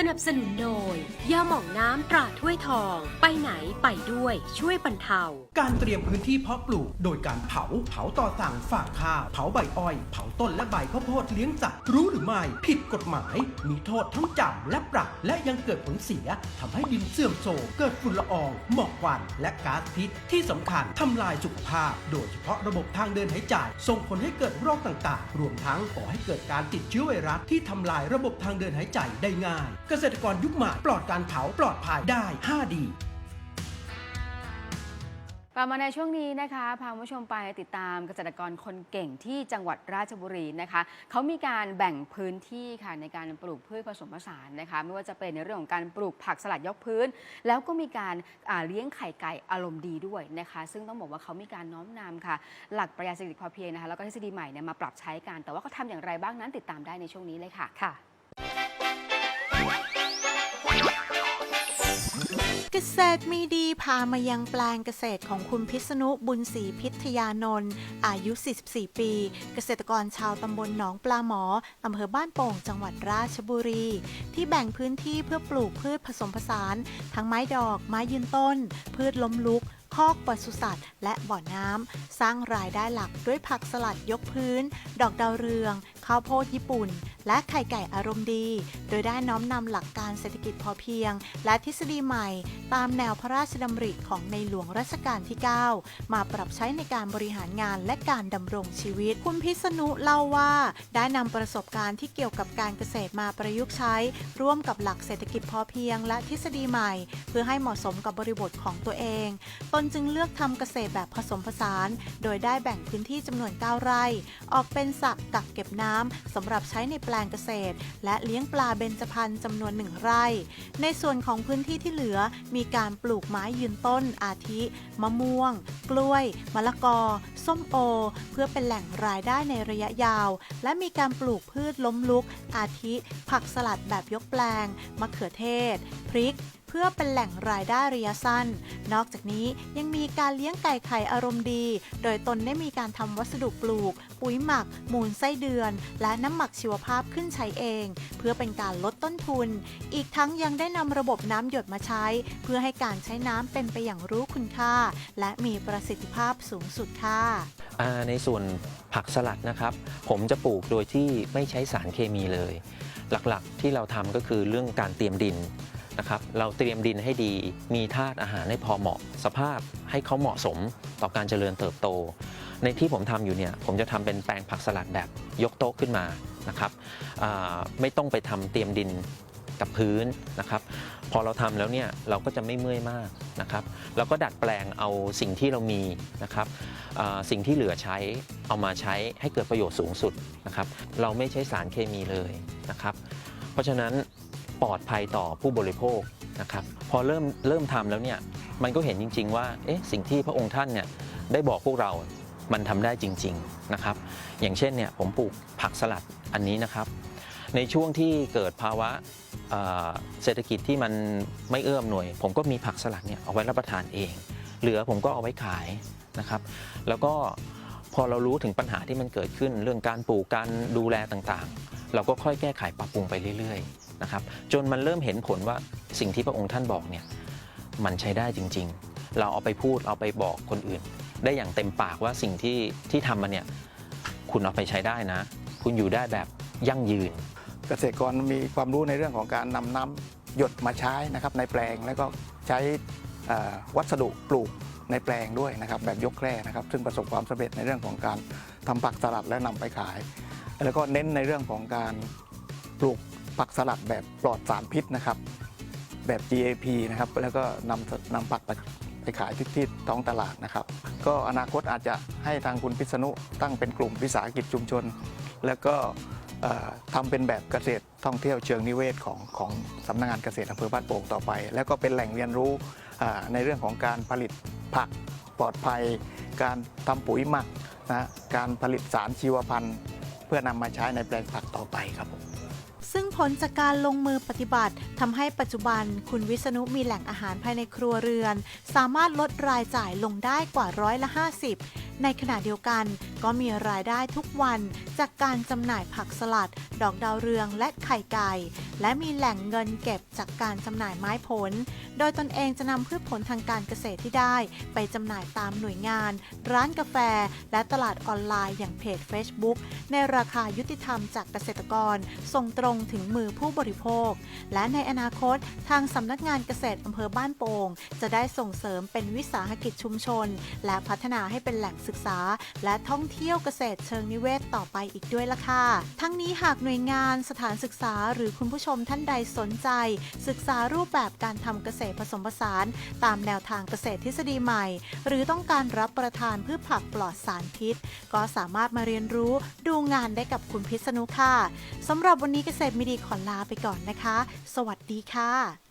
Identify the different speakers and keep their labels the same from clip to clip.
Speaker 1: สนับสนุนโดยยาหม่องน้ำตราถ้วยทอง ไปไหนไปด้วยช่วยบรรเทา
Speaker 2: การเตรียมพื้นที่เพาะปลูก โดยการเผา เผาต่อสั่งฝากข้าว เผาใบอ้อย เผาต้นและใบข้าวโพดเลี้ยงสัตว์รู้หรือไม่ ผิดกฎหมาย มีโทษทั้งจำและปรับ และยังเกิดผลเสียทำให้ดินเสื่อมโทรมเกิดฝุ่นละอองหมอกควันและก๊าซพิษที่สำคัญทำลายสุขภาพ โดยเฉพาะระบบทางเดินหายใจส่งผลให้เกิดโรคต่างๆ รวมทั้งก่อให้เกิดการติดเชื้อไวรัสที่ทำลายระบบทางเดินหายใจได้ง่ายเกษตรกรยุคใหม่ปลอดการเผาปลอดภัยได้5ดี
Speaker 3: กลับมาในช่วงนี้นะคะพาคุณผู้ชมไปติดตามเกษตรกรคนเก่งที่จังหวัดราชบุรีนะคะเขามีการแบ่งพื้นที่ค่ะในการปลูกพืชผสมผสานนะคะไม่ว่าจะเป็นในเรื่องของการปลูกผักสลัดยกพื้น แล้วก็มีการอ่าเลี้ยงไข่ไก่อารมณ์ดีด้วยนะคะ ซึ่งต้องบอกว่าเขามีการน้อมนำค่ะ หลักปรัชญาเศรษฐกิจพอเพียงนะคะแล้วก็ทฤษฎีใหม่เนี่ยมาปรับใช้กันแต่ว่าเขาทำอย่างไรบ้างนั้นติดตามได้ในช่วงนี้เลยค่ะ
Speaker 4: ค่ะ
Speaker 5: เกษตรมีดีพามายังแปลงเกษตรของคุณพิษณุบุญศรีพิทยานนท์อายุ 44 ปี เกษตรกรชาวตำบลหนองปลาหมออำเภอบ้านโป่งจังหวัดราชบุรี ที่แบ่งพื้นที่เพื่อปลูกพืชผสมผสาน ทั้งไม้ดอกไม้ยืนต้น พืชล้มลุก คอกปศุสัตว์ และบ่อน้ำ สร้างรายได้หลักด้วยผักสลัดยกพื้น ดอกดาวเรือง ข้าวโพดญี่ปุ่น และไข่ไก่อารมณ์ดี โดยได้น้อมนำหลักการเศรษฐกิจพอเพียง และทฤษฎีใหม่ ตามแนวพระราชดำริของในหลวงรัชกาลที่ 9 มาปรับใช้ในการบริหารงานและการดำรงชีวิต คุณพิษณุเล่าว่า ได้นำประสบการณ์ที่เกี่ยวกับการเกษตรมาประยุกต์ใช้ ร่วมกับหลักเศรษฐกิจพอเพียง และทฤษฎีใหม่ เพื่อให้เหมาะสมกับบริบทของตัวเองตนจึงเลือกทำเกษตรแบบผสมผสาน โดยได้แบ่งพื้นที่จำนวน 9 ไร่ ออกเป็นสระกักเก็บน้ำสำหรับใช้ในแปลงเกษตร และเลี้ยงปลาเบญจพรรณจำนวนหนึ่งไร่ ในส่วนของพื้นที่ที่เหลือมีการปลูกไม้ยืนต้นอาทิ มะม่วง กล้วย มะละกอ ส้มโอ เพื่อเป็นแหล่งรายได้ในระยะยาว และมีการปลูกพืชล้มลุก อาทิ ผักสลัดแบบยกแปลง มะเขือเทศ พริก พื่อเป็นแหล่งรายได้ระยะสั้น นอกจากนี้ยังมีการเลี้ยงไก่ไข่อารมณ์ดี โดยตนได้มีการทำวัสดุปลูก ปุ๋ยหมัก มูลไส้เดือน และน้ำหมักชีวภาพขึ้นใช้เอง เพื่อเป็นการลดต้นทุน อีกทั้งยังได้นำระบบน้ำหยดมาใช้ เพื่อให้การใช้น้ำเป็นไปอย่างรู้คุณค่า และมีประสิทธิภาพสูงสุดค่ะ
Speaker 6: ในส่วนผักสลัดนะครับ ผมจะปลูกโดยที่ไม่ใช้สารเคมีเลย หลักๆที่เราทำก็คือเรื่องการเตรียมดิน นะครับเราเตรียมดินให้ดี มีธาตุอาหารให้พอเหมาะ สภาพให้เขาเหมาะสมต่อการเจริญเติบโต ในที่ผมทำอยู่เนี่ยผมจะทำเป็นแปลงผักสลัดแบบยกโต๊ะขึ้นมานะครับไม่ต้องไปทำเตรียมดินกับพื้นนะครับ พอเราทำแล้วเนี่ยเราก็จะไม่เมื่อยมากนะครับแล้วก็ดัดแปลงเอาสิ่งที่เรามีนะครับสิ่งที่เหลือใช้เอามาใช้ให้เกิดประโยชน์สูงสุดนะครับ เราไม่ใช้สารเคมีเลยนะครับ เพราะฉะนั้น ปลอดภัยต่อผู้บริโภคนะครับพอเริ่มเริ่มทำแล้วเนี่ยมันก็เห็นจริง ๆ ว่าเอ๊ะสิ่งที่พระองค์ท่านเนี่ยได้บอกพวกเรา มันทำได้จริงๆนะครับอย่างเช่นเนี่ยผมปลูกผักสลัดอันนี้นะครับในช่วงที่เกิดภาวะเเศรษฐกิจที่มันไม่เอื้อมหน่วย ผมก็มีผักสลัดเนี่ยเอาไว้รับประทานเอง เหลือผมก็เอาไว้ขายนะครับ แล้วก็พอเรารู้ถึงปัญหาที่มันเกิดขึ้นเรื่องการปลูกการดูแลต่างๆ เราก็ค่อยแก้ไขปรับปรุงไปเรื่อยๆ นะครับจนมันเริ่มเห็นผลว่าสิ่งที่พระองค์ท่านบอกเนี่ยมันใช้ได้จริง ๆ เราเอาไปพูดเอาไปบอกคนอื่น ได้อย่างเต็มปากว่าสิ่งที่ที่ทำมาเนี่ยคุณเอาไปใช้ได้นะ คุณอยู่ได้แบบยั่งยืน
Speaker 7: เกษตรกรมีความรู้ในเรื่องของการนำน้ำหยดมาใช้นะครับในแปลงแล้วก็ใช้เอ่อวัสดุปลูกในแปลงด้วยนะครับแบบยกแคร่นะครับซึ่งประสบความสำเร็จในเรื่องของการทำผักสลัดและนำไปขาย แล้วก็เน้นในเรื่องของการปลูก ผักสลัดแบบปลอดสารพิษนะครับ แบบ GAP นะครับ แล้วก็นำนำผักไปขายที่ที่ท้องตลาดนะครับ ก็อนาคตอาจจะให้ทางคุณพิษณุตั้งเป็นกลุ่มวิสาหกิจชุมชน แล้วก็ทำเป็นแบบเกษตรท่องเที่ยวเชิงนิเวศของของสำนักงานเกษตรอำเภอบ้านโป่งต่อไป แล้วก็เป็นแหล่งเรียนรู้ในเรื่องของการผลิตผักปลอดภัย การทำปุ๋ยหมักนะการผลิตสารชีวพันธุ์ เพื่อนำมาใช้ในแปลงผักต่อไปครับผม
Speaker 5: ซึ่งผลจากการลงมือปฏิบัติทำให้ปัจจุบันคุณวิษณุมีแหล่งอาหารภายในครัวเรือน สามารถลดรายจ่ายลงได้กว่าร้อยละ 50 ในขณะเดียวกันก็มีรายได้ทุกวันจากการจำหน่ายผักสลัด ดอกดาวเรืองและไข่ไก่ และมีแหล่งเงินเก็บจากการจำหน่ายไม้ผล โดยตนเองจะนำพืชผลทางการเกษตรที่ได้ ไปจำหน่ายตามหน่วยงาน ร้านกาแฟ และตลาดออนไลน์อย่างเพจ Facebook ในราคายุติธรรมจากเกษตรกร ส่งตรงถึงมือผู้บริโภค และในอนาคตทางสำนักงานเกษตรอำเภอบ้านโป่งจะได้ส่งเสริมเป็นวิสาหกิจชุมชน และพัฒนาให้เป็นแหล่งศึกษา และท่องเที่ยวเกษตรเชิงนิเวศต่อไปอีกด้วยล่ะค่ะ ทั้งนี้หากหน่วยงานสถานศึกษาหรือคุณผู้ชมท่านใดสนใจ ศึกษารูปแบบการทำเกษตรผสมผสาน ตามแนวทางเกษตรทฤษฎีใหม่ หรือต้องการรับประทานพืชผักปลอดสารพิษ ก็สามารถมาเรียนรู้ดูงานได้กับคุณพิษณุค่ะสำหรับวันนี้เกษตรมีดีขอลาไปก่อนนะคะ สวัสดีค่ะ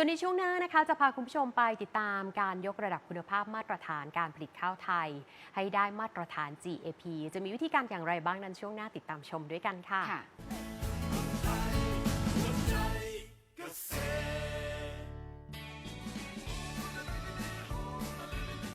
Speaker 1: ส่วนในช่วงหน้านะคะจะพาคุณผู้ชมไปติดตามการยกระดับคุณภาพมาตรฐานการผลิตข้าวไทย ให้ได้มาตรฐาน GAP จะมีวิธีการอย่างไรบ้างนั้นช่วงหน้าติดตามชมด้วยกันค่ะ
Speaker 3: คะ